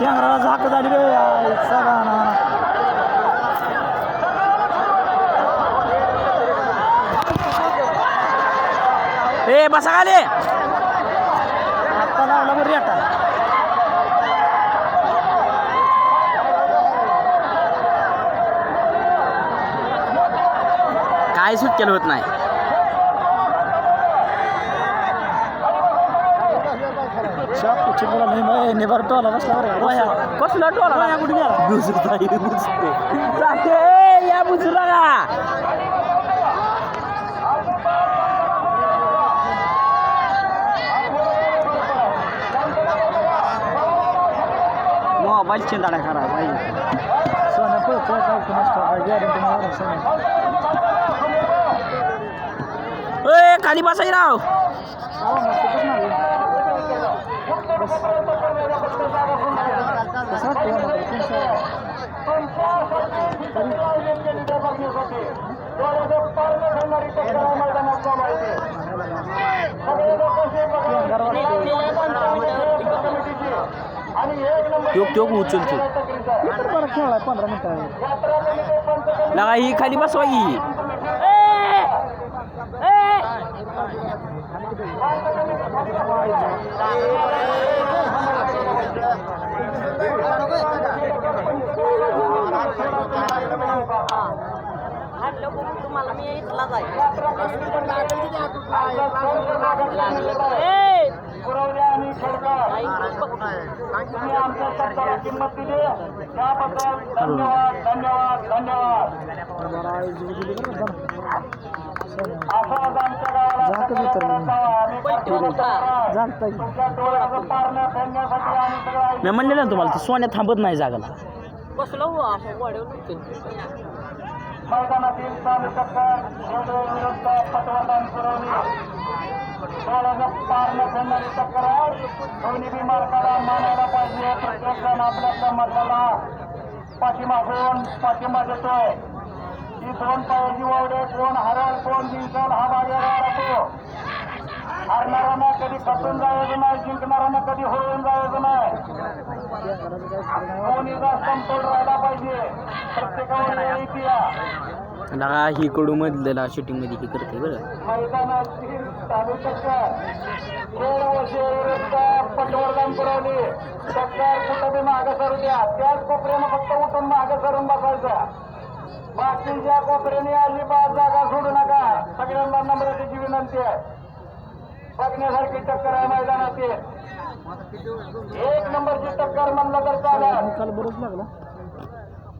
Camera झाक झाली रे सगळा ए बसा खाली आता लावला बरं रेटा काय सुटकेलं होत नाही शाप चिपळा नाही बाय निभार टोला बसला बरं रोया कसला टोला रोया कुठे गेला जाते या बुजूला का বাজছে দাঁড়া খারাপ ভাই। কালী বাসাই রাও পার্লামেন্টারি त्यो त्यो उचलतो तर बरं खेळलाय पंधरा मिनिटं लगा ही खाली बसवा ही तुम्हाला मी इथलाच आहे जुगी दिली मी म्हणलेलं ना तुम्हाला ते सोन्या थांबत नाही जागाला. बसलो हो असं वाढवून मैदानातील विरुद्ध डोळ्याचं फेडणारी टक्कर बी मार्काला मानायला पाहिजे. प्रत्येक जण आपल्या मताला पाठीमागून पाठिंबा देतोय. ही दोन पायाची वावडे कोण हरल कोण जिंकल हा भाग्य राहतो हरणाऱ्यांना कधी खचून जायचं नाही जिंकणाऱ्यांना कधी होऊन जायचं नाही. कोणीचा समतोल राहिला पाहिजे? प्रत्येकावर वेळ येते या. लगा ही कडू मधलेला शूटिंगमध्ये हे करते बरं. मैदानातील चालू टक्कर खेळ वर्षे विरुद्ध पटवर्धन पुरवली. सरकार कुठं बी मागं सरू द्या. त्याच कोपऱ्यानं फक्त उठून मागं सरून बसायचं. बाकीच्या कोपऱ्याने अजिबात जागा सोडू नका. सगळ्यांना नम्रतेची विनंती आहे. बघण्यासारखी टक्कर आहे मैदानातील एक नंबरची टक्कर म्हणलं तर चालेल. निकाल लागला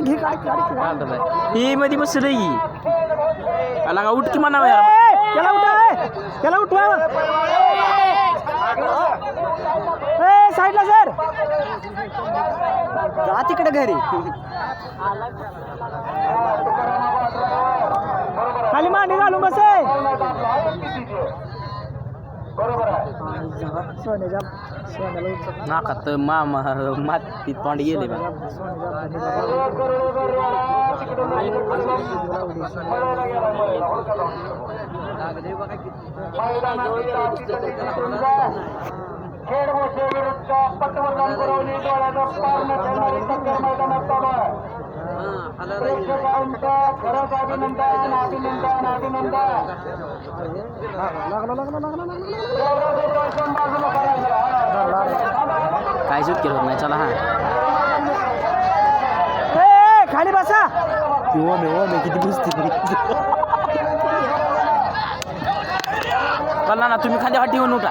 घे काय ही. मध्ये बसलं ही लगा उठकी म्हणावं यार त्याला उठवा ए! त्याला उठवा ए साईडला सर. जा तिकडे घरी. खाली मांडी घालून बसे सोन्याच्या सोन्याला नाकात मा माती तोंड गेले खेळ मोठे विरुद्ध पटवर्धन पुरवली डोळ्याचं पार न ठेवणारी टक्कर मैदानात चालू आहे काहीच होत नाही चला हा. खाली बसा. किंवा मे ओ मे किती बसते कळला ना तुम्ही खाली हात ठेवून उठा.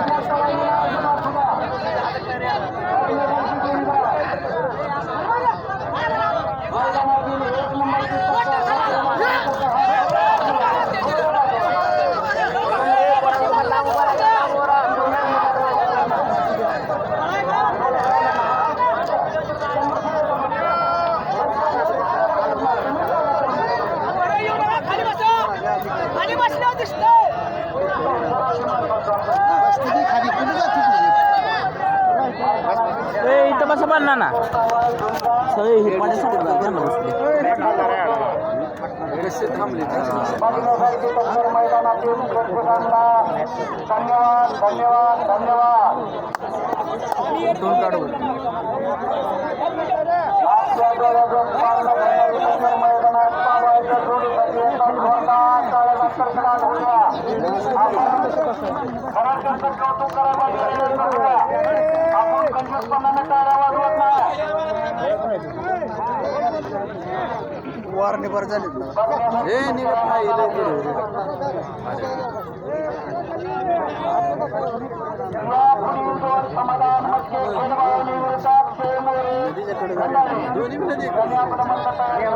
बसले बघण्यासाठी तत्पर मैदानातील प्रेक्षकांना धन्यवाद धन्यवाद धन्यवाद काढू आपल्या यापुढील दोन समाधान मस्के खेळबाळणी विरोधात खेळ मोरे त्यांनी आपलं मत तयार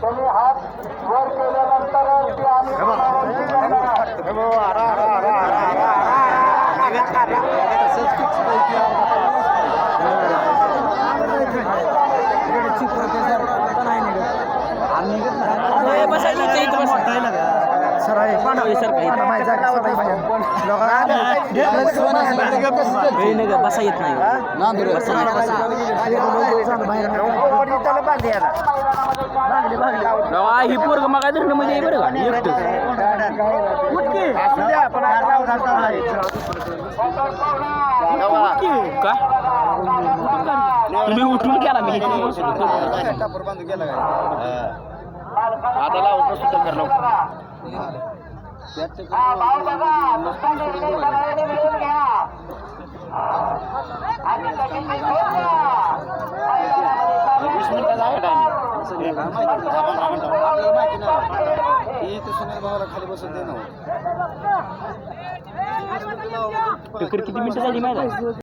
त्यांनी हात वर केल्यानंतर ते आम्ही ए, बसा इथं इथं बसा सर आहे ए, सर काही ए, नाही गं, बसा येत नाही बसा ही. पोरग मग धरणं म्हणजे बरं का एकटं का तुम्ही उठून गेला मी आता लाव प्रस्तुत लवकर. हा, भाऊ किती मिनिटं झाली माहिती आहे?